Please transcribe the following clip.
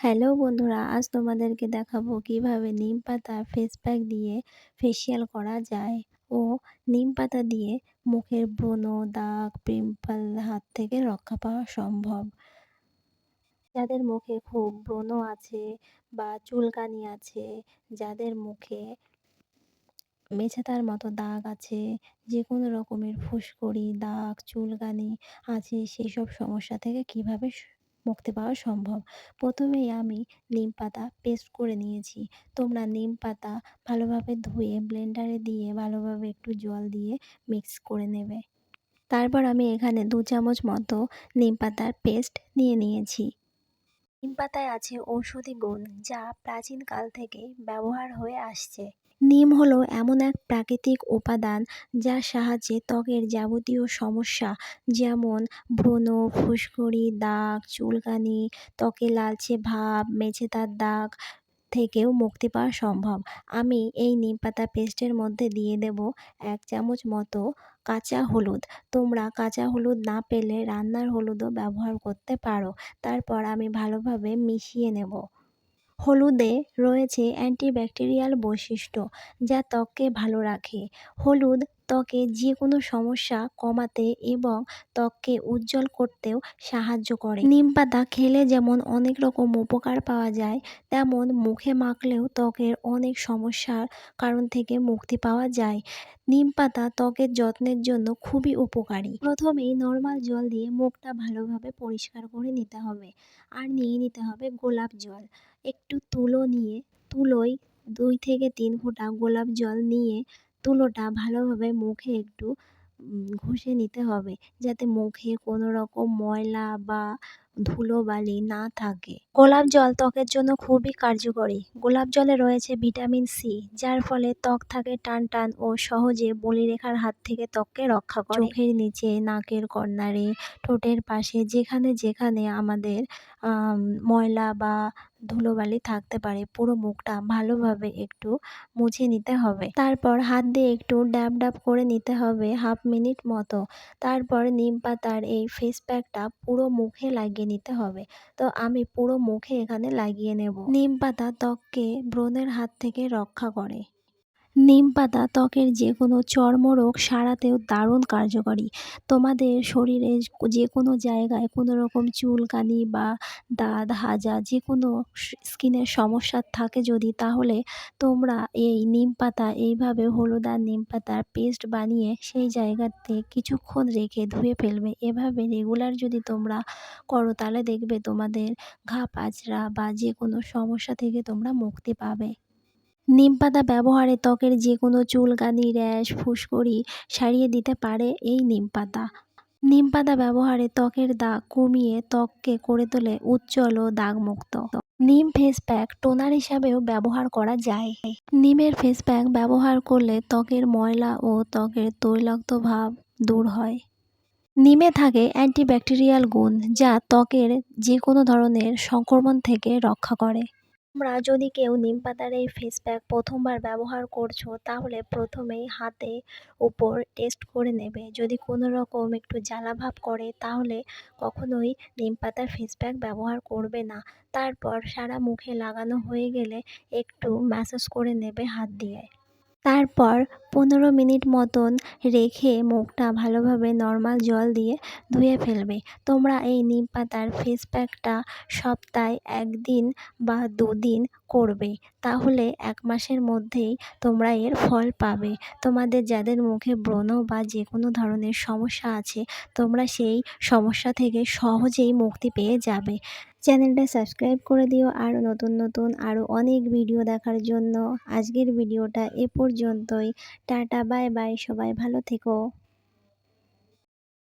Hello বন্ধুরা, আজ তোমাদেরকে দেখাবো কীভাবে নিম পাতা ফেস প্যাক দিয়ে ফেসিয়াল করা যায় ও নিম পাতা দিয়ে মুখের ব্রণ, দাগ পিম্পল হাত থেকে রক্ষা পাওয়া সম্ভব। যাদের মুখে খুব ব্রণ আছে বা চুলকানি আছে, যাদের মুখে মেছেতার মতো দাগ আছে যে কোনো রকমের ফুসকুড়ি, দাগ, চুলকানি আছে সেই সব সমস্যা থেকে কীভাবে মুক্তি পাওয়া সম্ভব। প্রথমেই আমি নিম পাতা পেস্ট করে নিয়েছি। তোমরা নিম পাতা ভালোভাবে ধুয়ে ব্লেন্ডারে দিয়ে ভালোভাবে একটু জল দিয়ে মিক্স করে নেবে। তারপর আমি এখানে দু চামচ মতো নিম পাতার পেস্ট নিয়ে নিয়েছি। নিম পাতায় আছে ঔষধি গুণ যা প্রাচীনকাল থেকে ব্যবহার হয়ে আসছে। নিম হলো এমন এক প্রাকৃতিক উপাদান যার সাহায্যে ত্বকের যাবতীয় সমস্যা যেমন ব্রণ ফুসকুড়ি, দাগ, চুলকানি, ত্বকে লালচে ভাব মেঝেতার দাগ থেকেও মুক্তি পাওয়া সম্ভব। আমি এই নিম পাতা পেস্টের মধ্যে দিয়ে দেব এক চামচ মতো কাঁচা হলুদ। তোমরা কাঁচা হলুদ না পেলে রান্নার হলুদও ব্যবহার করতে পারো। তারপর আমি ভালোভাবে মিশিয়ে নেব। হলুদে রয়েছে অ্যান্টিব্যাকটেরিয়াল বৈশিষ্ট্য যা ত্বককে ভালো রাখে। হলুদ ত্বকে যে কোনো সমস্যা কমাতে এবং ত্বককে উজ্জ্বল করতেও সাহায্য করে। নিম পাতা খেলে যেমন অনেক রকম উপকার পাওয়া যায়, তেমন মুখে মাখলেও ত্বকের অনেক সমস্যার কারণ থেকে মুক্তি পাওয়া যায়। নিম পাতা ত্বকের যত্নের জন্য খুবই উপকারী। প্রথমেই নর্মাল জল দিয়ে মুখটা ভালোভাবে পরিষ্কার করে নিতে হবে আর নিয়ে নিতে হবে গোলাপ জল। একটু তুলো নিয়ে, তুলোয় দুই থেকে তিন ফোঁটা গোলাপ জল নিয়ে তুলোটা ভালোভাবে মুখে একটু ঘষে নিতে হবে যাতে মুখে কোনো রকম ময়লা বা ধুলোবালি না থাকে। গোলাপ জল ত্বকের জন্য খুবই কার্যকরী। গোলাপ জলে রয়েছে ভিটামিন সি, যার ফলে ত্বক থাকে টান টান ও সহজে বলিরেখার হাত থেকে ত্বককে রক্ষা করে। চোখের নিচে, নাকের কর্নারে, ঠোঁটের পাশে, যেখানে যেখানে আমাদের ময়লা বা ধুলোবালি থাকতে পারে। পুরো মুখটা ভালোভাবে একটু মুছে নিতে হবে। তারপর হাত দিয়ে একটু ড্যাব ড্যাব করে নিতে হবে হাফ মিনিট মতো। তারপর নিম পাতার এই ফেস প্যাকটা পুরো মুখে লাগিয়ে নিতে হবে। তো আমি পুরো মুখে এখানে লাগিয়ে নেব। নিম পাতা ত্বককে ব্রণের হাত থেকে রক্ষা করে। নিম পাতা ত্বকের যে কোনো চর্মরোগ সারাতেও দারুণ কার্যকরী। তোমাদের শরীরে যে কোনো জায়গায় কোনো রকম চুলকানি বা দাঁত হাজা যে কোনো স্কিনের সমস্যা থাকে যদি, তাহলে তোমরা এই নিম পাতা, এইভাবে হলুদ আর নিম পাতার পেস্ট বানিয়ে সেই জায়গাতে কিছুক্ষণ রেখে ধুয়ে ফেলবে। এভাবে রেগুলার যদি তোমরা করো, তাহলে দেখবে তোমাদের ঘা, পাচড়া বা যে কোনো সমস্যা থেকে তোমরা মুক্তি পাবে। নিম পাতা ব্যবহারে ত্বকের যে কোনো চুলকানি, র্যাশ, ফুসকুড়ি সারিয়ে দিতে পারে এই নিম পাতা নিম পাতা ব্যবহারে ত্বকের দাগ কমিয়ে ত্বককে করে তোলে উজ্জ্বল ও দাগমুক্ত। নিম ফেস প্যাক টোনার হিসাবেও ব্যবহার করা যায়। নিমের ফেস প্যাক ব্যবহার করলে ত্বকের ময়লা ও ত্বকের তৈলাক্ত ভাব দূর হয়। নিমে থাকে অ্যান্টিব্যাকটেরিয়াল গুণ যা ত্বকের যে কোনো ধরনের সংক্রমণ থেকে রক্ষা করে। তোমরা যদি কেউ নিম পাতার এই ফেস প্যাক প্রথমবার ব্যবহার করছ, তাহলে প্রথমেই হাতে উপর টেস্ট করে নেবে। যদি কোনো রকম একটু জ্বালা ভাব করে, তাহলে কখনোই নিম পাতার ফেস প্যাক ব্যবহার করবে না। তারপর সারা মুখে লাগানো হয়ে গেলে একটু ম্যাসেজ করে নেবে হাত দিয়ে। তারপর পনেরো মিনিট মতন রেখে মুখটা ভালোভাবে নর্মাল জল দিয়ে ধুয়ে ফেলবে। তোমরা এই নিম পাতার ফেস প্যাকটা সপ্তাহে একদিন বা দুদিন করবে। তাহলে এক মাসের মধ্যেই তোমরা এর ফল পাবে। তোমাদের যাদের মুখে ব্রণ বা যে কোনো ধরনের সমস্যা আছে, তোমরা সেই সমস্যা থেকে সহজেই মুক্তি পেয়ে যাবে। চ্যানেলটা সাবস্ক্রাইব করে দিও আরও নতুন নতুন আরও অনেক ভিডিও দেখার জন্য। আজকের ভিডিওটা এ পর্যন্তই। টাটা, বাই বাই, সবাই ভালো থেকো।